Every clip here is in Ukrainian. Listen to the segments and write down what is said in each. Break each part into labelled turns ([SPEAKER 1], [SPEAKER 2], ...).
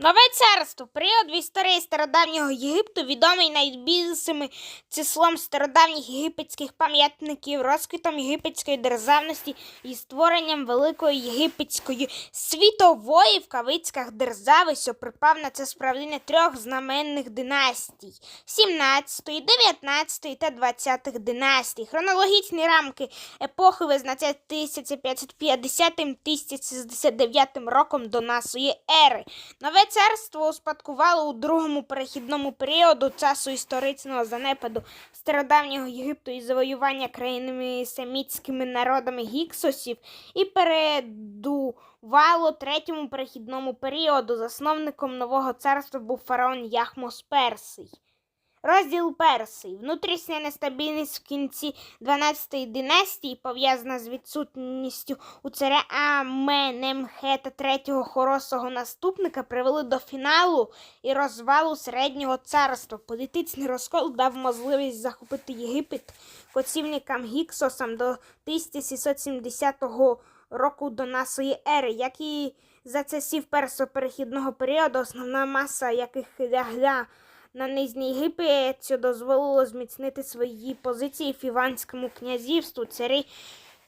[SPEAKER 1] Нове царство, період в історії стародавнього Єгипту, відомий найбільшим числом стародавніх єгипетських пам'ятників, розквітом єгипетської державності і створенням великої єгипетської світової в кавицьках держави, що припав на це справління трьох знаменних династій 17, 19 та 20 династій. Хронологічні рамки епохи визначають 1550-1069 роком до нашої ери. Нове царство успадкувало у другому перехідному періоду часу історичного занепаду стародавнього Єгипту і завоювання країнами семітськими народами гіксосів і передувало третьому перехідному періоду. Засновником нового царства був фараон Яхмос Персий. Розділ перший. Внутрішня нестабільність в кінці 12-ї династії, пов'язана з відсутністю у царя Аменемхета третього хоросого наступника, привели до фіналу і розвалу середнього царства. Політичний розкол дав можливість захопити Єгипет коцівникам Гіксосам до 1770 року до нашої ери, як і за часів першого перехідного періоду, основна маса яких лягла на Нижній Єгипет, дозволило зміцнити свої позиції Фіванському князівству. Царі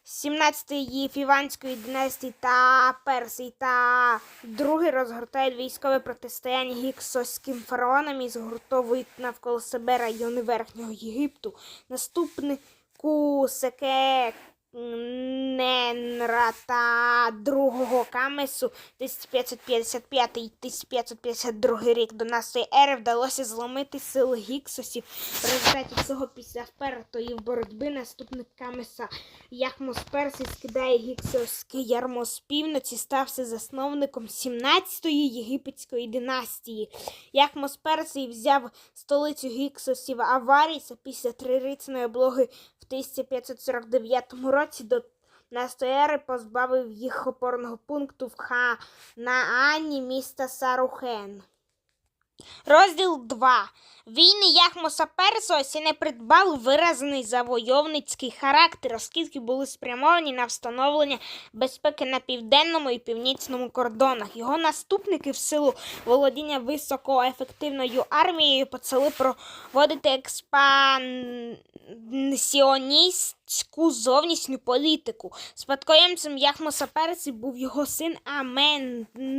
[SPEAKER 1] 17-ї Фіванської династії та Персії та другий розгортають військове протистояння гіксоським фараонам і згуртовують навколо себе райони Верхнього Єгипту. Наступнику Секе Ненра та другого Камесу 1555-1552 рік до нашої ери вдалося зломити сили гіксосів. В результаті цього після впертої боротьби наступник Камеса Яхмос Персий скидає гіксовське ярмо з півночі, стався засновником 17-ї єгипетської династії. Яхмос Персий взяв столицю гіксосів Аваріса після трирічної облоги в 1549 році до нашої ери позбавив їх опорного пункту в Ханаані міста Сарухен. Розділ 2. Війни Яхмоса Персося не придбали виразний завойовницький характер, оскільки були спрямовані на встановлення безпеки на південному і північному кордонах. Його наступники в силу володіння високоефективною армією почали проводити експансіоністську зовнішню політику. Спадкоємцем Яхмоса Персі був його син Аменхотеп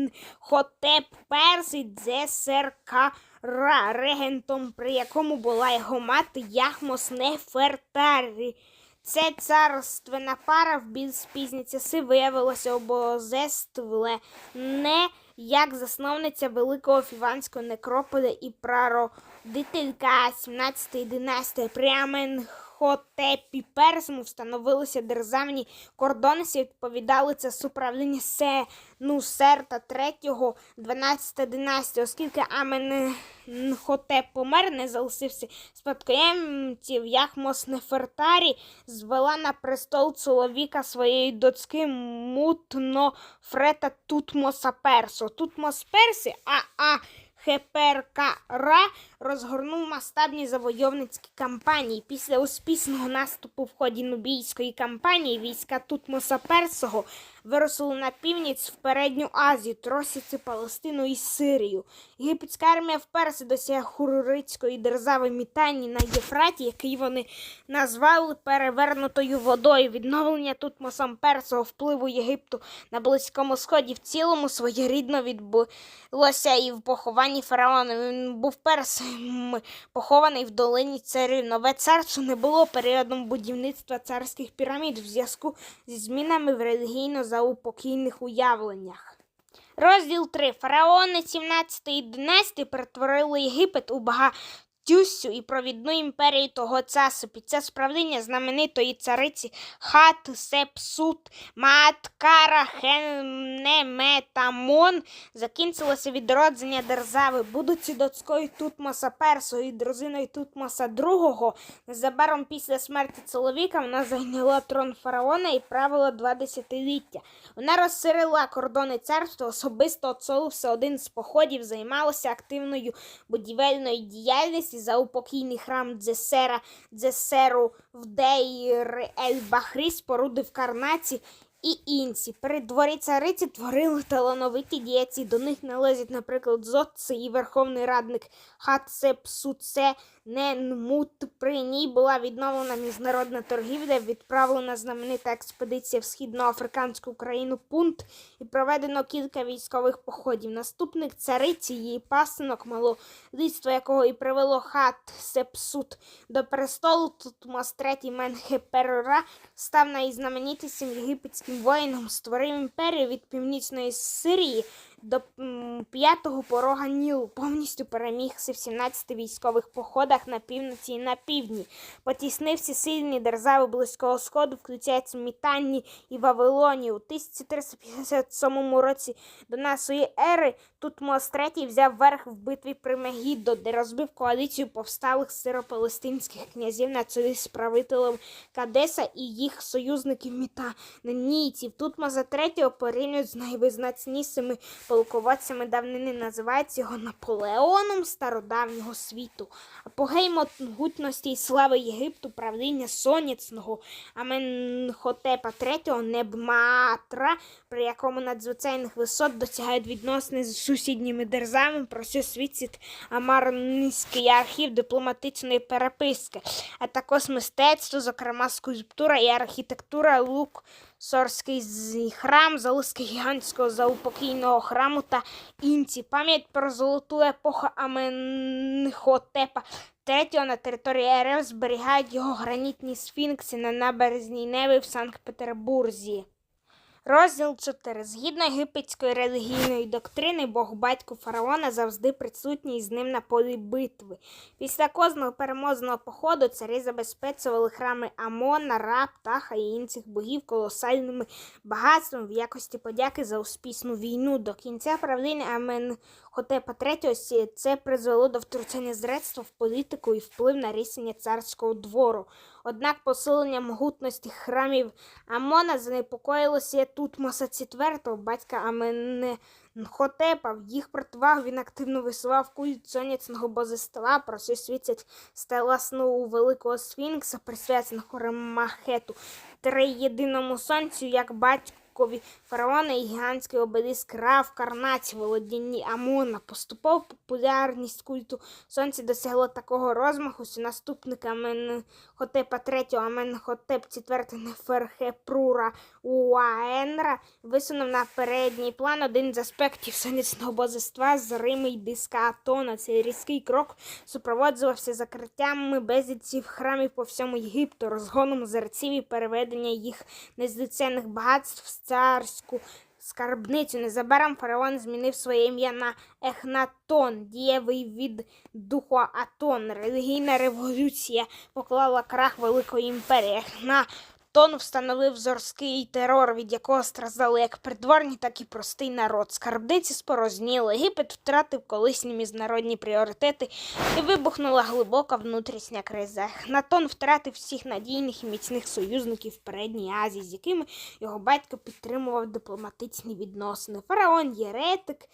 [SPEAKER 1] Персий Дзесерка. Ра, регентом, при якому була його мати Яхмос Нефертарі. Це царственна пара в більш пізні часи виявилося обозествле не як засновниця великого фіванського некрополя і прародителька 17-ї династії. При Аменхотепі Персому встановилися державні кордони, що відповідали це суправління Сенусерта III, 12 династії, оскільки Аменхотеп помер, не залишився спадкоємців, Яхмос Нефертарі звела на престол чоловіка своєї дочки Мутнофрета Тутмоса Персо. Тутмос Перси, а а Хеперкара розгорнув масштабні завойовницькі кампанії. Після успішного наступу в ході Нубійської кампанії війська Тутмоса Персого виросли на північ в передню Азію, тросяться Палестину і Сирію. Єгипетська армія вперше досягла хурурицької держави Мітані на Єфраті, який вони назвали перевернутою водою. Відновлення Тутмосом Персого впливу Єгипту на Близькому Сході в цілому своєрідно відбулося і в похованні фараона. Він був першим похований в долині царів. Нове царство не було періодом будівництва царських пірамід в зв'язку зі змінами в релігійно заупокійних уявленнях. Розділ 3. Фараони 17 і 11 перетворили Єгипет у багатюсю і провідну імперію того часу. Під час правління знаменитої цариці Хатсепсут Маткара Хенеметамон закінчилося відродження держави. Будучи дочкою Тутмоса Персого і дружиною Тутмоса II, незабаром після смерті чоловіка вона зайняла трон фараона і правила два десятиліття. Вона розширила кордони царства, особисто очолився один з походів, займалася активною будівельною діяльністю за упокійний храм Дзесера Дзесеру в Дейр Ель Бахрі, споруди в Карнаці і інші. При дворі цариці творили талановиті діяці. До них належать, наприклад, Зотце і верховний радник Хатсепсуце Ненмут. При ній була відновлена міжнародна торгівля, відправлена знаменита експедиція в східноафриканську країну Пунт і проведено кілька військових походів. Наступник цариці, її пасинок, малолітство якого і привело Хатсепсут до престолу, Тутмос III Менхеперра став найзнаменітішим єгипетським воїном, створив імперію від північної Сирії до п'ятого порога Нілу, повністю перемігся в 17 військових походах на півночі і на півдні. Потіснив всі сильні держави Близького Сходу, включаючи Мітанні і Вавилонію. У 1357 році до нашої ери Тутмос III взяв верх в битві при Мегіддо, де розбив коаліцію повсталих сиропалестинських князів на чолі з правителем Кадеса і їх союзників Мітанійців. Тутмоза III порівнюють з найвизначнішими полководцями давнини, називають його Наполеоном стародавнього світу. Апогей могутності і слави Єгипту, правління сонячного Аменхотепа III Небматра, при якому надзвичайних висот досягають відносини з сусідніми державами, про що свідчить Амарницький архів дипломатичної переписки, а також мистецтво, зокрема скульптура і архітектура Лук. Сорський храм, залиски гігантського заупокійного храму та інці. Пам'ять про золоту епоху Аменхотепа III на території РФ зберігають його гранітні сфінкси на набережній Неви в Санкт-Петербурзі. Розділ 4. Згідно єгипетської релігійної доктрини, Бог батько фараона завжди присутній з ним на полі битви. Після кожного переможного походу царі забезпечували храми Амона, Ра, Птаха і інших богів колосальними багатством в якості подяки за успішну війну. До кінця правління Аменхотепа III це призвело до втручання зредства в політику і вплив на рішення царського двору. Однак посилення могутності храмів Амона занепокоїлося Тутмоса IV, батька Аменхотепа. В їх противагу він активно висував культ сонячного божества, про що світять стела сну Великого Сфінкса, присвяченого Ремахету, триєдиному сонцю, як батькові фараона і гігантський обеліск Ра в володінні Амона. Поступово популярність культу сонця досягла такого розмаху, що наступник Аменхотепа III, Аменхотеп IV Неферхепрура Уаенра висунув на передній план один з аспектів сонячного божества зримий диска Атона. Цей різкий крок супроводжувався закриттями безліців храмів по всьому Єгипту, розгоном зерців і переведення їх незвичайних багатств царську скарбницю. Незабаром фараон змінив своє ім'я на Ехнатон, дієвий від духу Атон. Релігійна революція поклала крах Великої імперії. Ехнатон встановив зорський терор, від якого страждали як придворні, так і простий народ. Скарбниці спорозніли, Єгипет втратив колишні міжнародні пріоритети і вибухнула глибока внутрішня криза. Ехнатон втратив всіх надійних і міцних союзників в Передній Азії, з якими його батько підтримував дипломатичні відносини. Фараон Єретик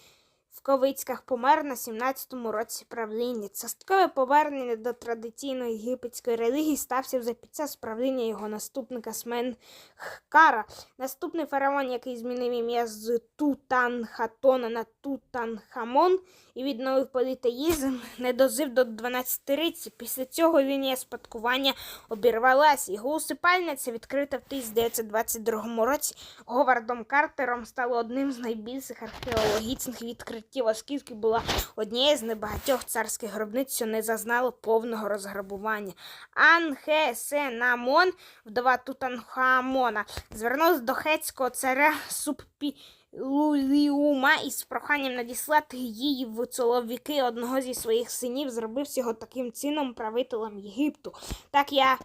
[SPEAKER 1] в Ковицьках помер на 17-му році правління. Часткове повернення до традиційної єгипетської релігії стався вже під час правління його наступника Сменхкара. Наступний фараон, який змінив ім'я з Тутанхатона на Тутанхамон і відновив політеїзм, не дожив до 12-риці. Після цього лінія спадкування обірвалась. Його усипальниця, відкрита в 1922 році Говардом Картером, стала одним з найбільших археологічних відкриттів, оскільки була однією з небагатьох царських гробниць, що не зазнало повного розграбування. Анхесенамон, вдова Тутанхамона, звернулась до хетського царя Суппі. Луліума із проханням надіслати її в чоловіки одного зі своїх синів, зробив його таким чином правителем Єгипту. Так як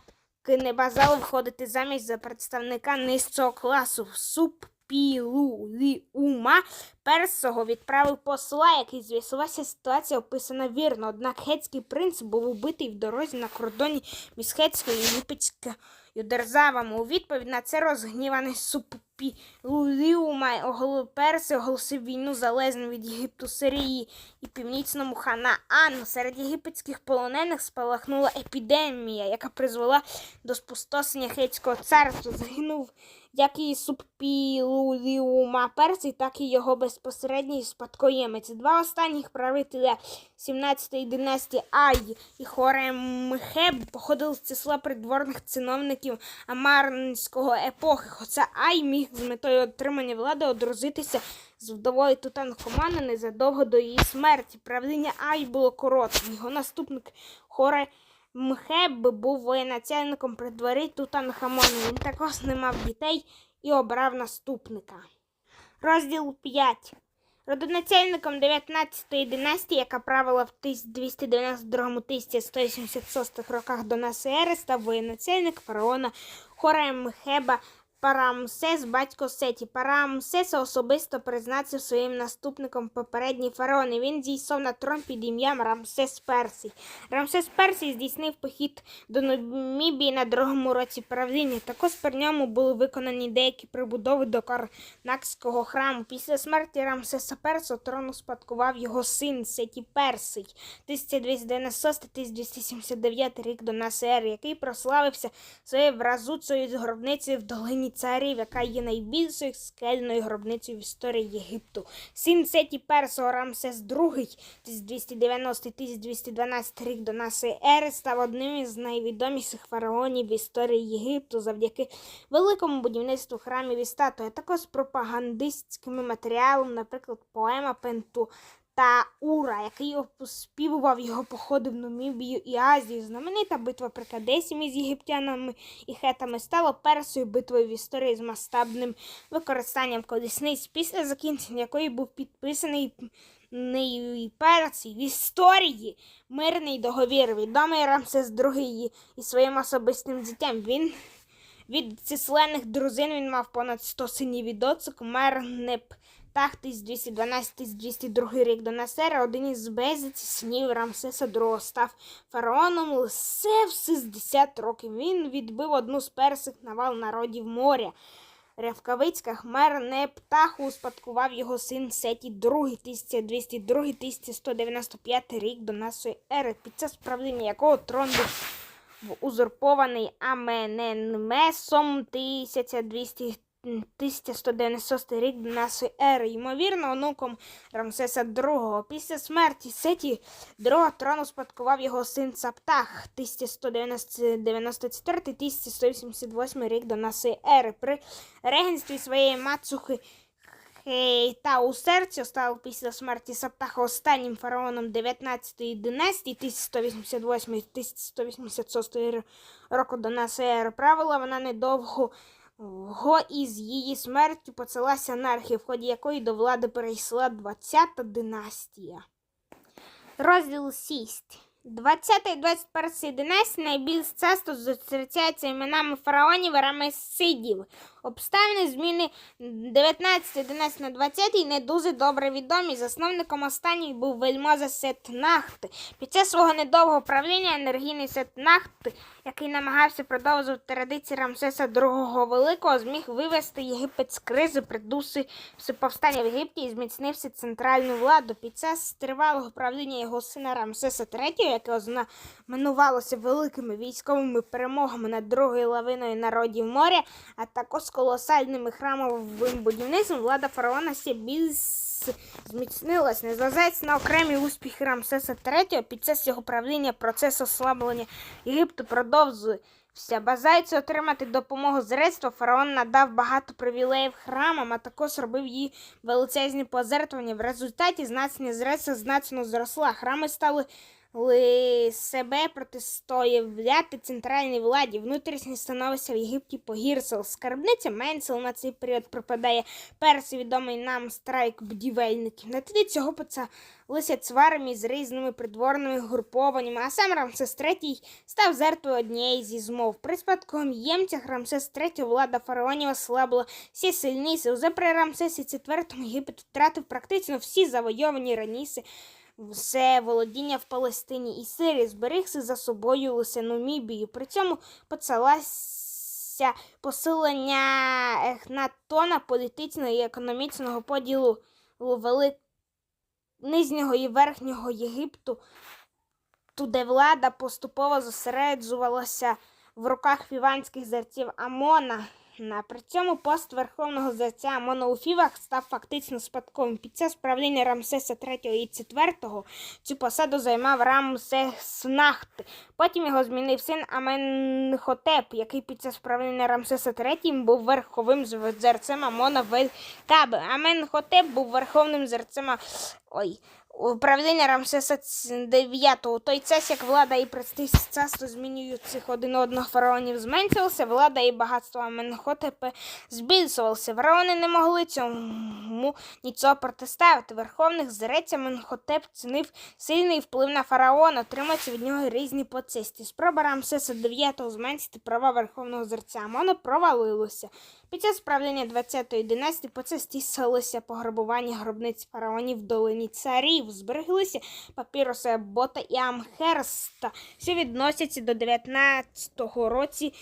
[SPEAKER 1] не бажав входити замість за представника нижчого класу Суппілуліума персого відправив посла, який з'ясувався ситуація описана вірно. Однак гетський принц був убитий в дорозі на кордоні між Гетською і Єгипетською державами. У відповідь на це розгніваний Суппілуліума оголосив перси оголосив війну залежну від Єгипту Сирії і північному Ханаану. Серед єгипетських полонених спалахнула епідемія, яка призвела до спустошення Хетського царства. Загинув як і субпілуліума Персій, так і його безпосередній спадкоємець. Два останніх правителя 17-ї династії Ай і Хоремхеб походили з числа придворних чиновників Амарнського епохи. Хоча Ай міг з метою отримання влади одрузитися з вдовою Тутанхамона незадовго до її смерті. Правління Ай було коротким. Його наступник Хоре Мхеб був воєначальником при дворі Тутанхамона. Він також не мав дітей і обрав наступника. Розділ 5. Родоначальником 19-ї династії, яка правила в 1292-1176 роках до нашої ери, став воєначальник фараона Хоремхеба Парамсес, батько Сеті. Парамсеса особисто призначив своїм наступником попередній фараон, і він зійшов на трон під ім'ям Рамсес Персій. Рамсес Персій здійснив похід до Намібії на другому році правління. Також при ньому були виконані деякі прибудови до Карнакського храму. Після смерті Рамсеса Персу трон успадкував його син Сеті Персий 1296-1279 рік до нашої ери, який прославився своєю вразуцею гробницею в долині царів, яка є найбільшою скельною гробницею в історії Єгипту. Син Сеті Персо Рамсес II 1290-1212 рік до нашої ери став одним із найвідоміших фараонів в історії Єгипту завдяки великому будівництву храмів і статуй, а також пропагандистськими матеріалами, наприклад, поема Пенту. Та Ура, який оспівував його походи в Намібію і Азію. Знаменита битва при Кадесі між єгиптянами і хетами стала першою битвою в історії з масштабним використанням колісниць, після закінчення якої був підписаний найперший в історії мирний договір. Відомий Рамсес II і своїм особистим життям. Він від численних дружин він мав понад 100 синів від доцок, мер Нептах 1212-1202 рік до Насера, один із безлічі синів Рамсеса II став фараоном в 60 років. Він відбив одну з перших навал народів моря. Рявкавицьках мер Нептаху успадкував його син Сеті II 1202-1195 рік до нашої ери, під час правління якого трон був узурпований Амененмесом 1200 1196 рік до нашої ери, ймовірно, онуком Рамсеса II. Після смерті Сеті II трон успадкував його син Саптах 1194-1178 рік до нашої ери. При регенстві своєї мацухи та у серці став після смерті Саптаха останнім фараоном 19-ї династії 1188-1186 року до нашої ери. Правила вона недовго Го із її смертю почалася анархія, в ході якої до влади перейшла 20-та династія. Розділ 6. 20 і 21 династії найбільш часто зустрічаються іменами фараонів і рамесидів. Обставини зміни 19 династії на 20 не дуже добре відомі. Засновником останніх був вельмоза Сетнахт. Під час свого недовгого правління енергійний Сетнахт, який намагався продовжувати традиції Рамсеса II Великого, зміг вивести Єгипет з кризи, придуси повстання в Єгипті і зміцнився центральну владу. Під час тривалого правління його сина Рамсеса III, яке ознаменувалося великими військовими перемогами над другою лавиною народів моря, а також колосальними храмовим будівництвом влада фараона ще більш зміцнилась, незважаючи на окремі успіхи Рамсеса III, під час його правління процес ослаблення Єгипту продовжується. Бажаючи отримати допомогу з фараон надав багато привілеїв храмам, а також робив її величезні пожертвування. В результаті значення средства значно зросла. Храми стали ли себе протистоявляти центральній владі. Внутрішнє становище в Єгипті погіршило. Скарбниця Менсел на цей період пропадає перший відомий нам страйк будівельників. На тлі цього почалися цвари між різними придворними групованнями, а сам Рамсес III став жертвою однієї зі змов. При спадковому ємцях Рамсес III влада фараонів ослабила всі сильніше. Уже при Рамсесі IV Єгипет втратив практично всі завойовані раніше все володіння в Палестині і Сирії зберігся за собою лише Намібію. При цьому почалося посилення Ехнатона політичного і економічного поділу велик... нижнього і верхнього Єгипту, туди влада поступово зосереджувалася в руках фіванських зерців Амона. На при цьому пост верховного зерця Амона у Фівах став фактично спадковим. Під час правління Рамсеса III і IV цю посаду займав Рамсес Нахт. Потім його змінив син Аменхотеп, який під час правління Рамсеса III був верховим зерцем Амона в Кабе. Аменхотеп був верховним зерцем ой, управління Рамсеса IX. Той час, як влада і престиж царства змінюють цих один одного фараонів зменшилися, влада і багатство Аменхотепа збільшувалися. Фараони не могли цьому нічого протиставити. Верховних зрець Аменхотеп цінив сильний вплив на фараона, отримаючи від нього різні почесті. Спроба Рамсеса IX зменшити права верховного зерця Амона провалилася. Під час правління 20-ї династії почастішалося пограбування гробниць фараонів в долині царів. Збереглися папіруси Бота і Амхерста, що відносяться до 19-го році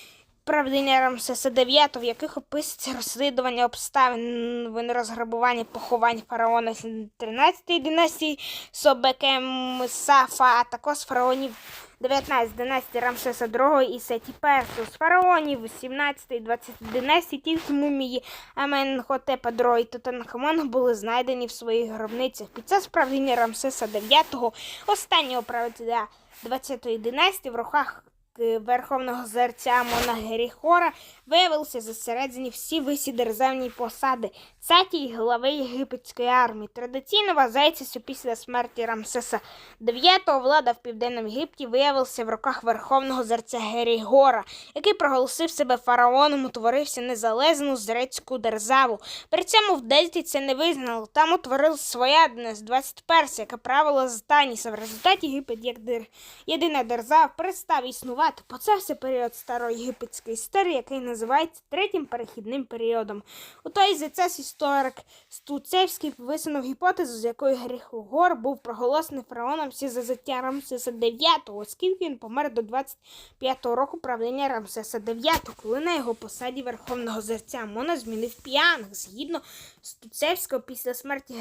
[SPEAKER 1] правління Рамсеса IX, в яких описується розслідування обставин розграбування поховань фараона 13-ї династії Собекем Сафа, а також фараонів 19 династії Рамсеса II і Сеті Персу З фараонів 17 20 династії з мумії Аменхотепа II і Тутанхамона були знайдені в своїх гробницях. Під час правління Рамсеса IX, останнього правителя 20-ї династії, в руках верховного зерця Амона Геріхора виявилися зосереджені всі висі державні посади цаті глави єгипетської армії. Традиційно вважається, після смерті Рамсеса IX влада в південному Єгипті виявилася в руках верховного зерця Герігора, який проголосив себе фараоном, утворився незалежну зрецьку державу. При цьому в Дельті це не визнало. Там утворилася своя династія 21, яка правила з Таніса. В результаті Єгипет як дер... єдина держава перестав існувати. Почався період старої єгипетської історії, який називається третім перехідним періодом. У той же час історик Стуцевський висунув гіпотезу, з якою Гріхогор був проголошений фараоном ще за життя Рамсеса IX, оскільки він помер до 25-го року правління Рамсеса IX, коли на його посаді верховного зерця Амона змінив Піанг. Згідно Стуцевського, після смерті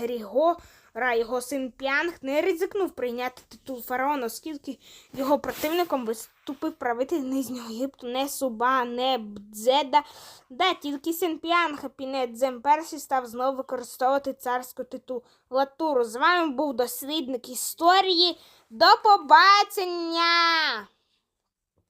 [SPEAKER 1] Грігора його син Піанг не ризикнув прийняти титул фараона, оскільки його противником виступив правитель Нижнього Єгипту не Суба, не Бдзеда, Да, тільки син Піанга Пінедзем перший став знову використовувати царську титулатуру. З вами був дослідник історії. До побачення!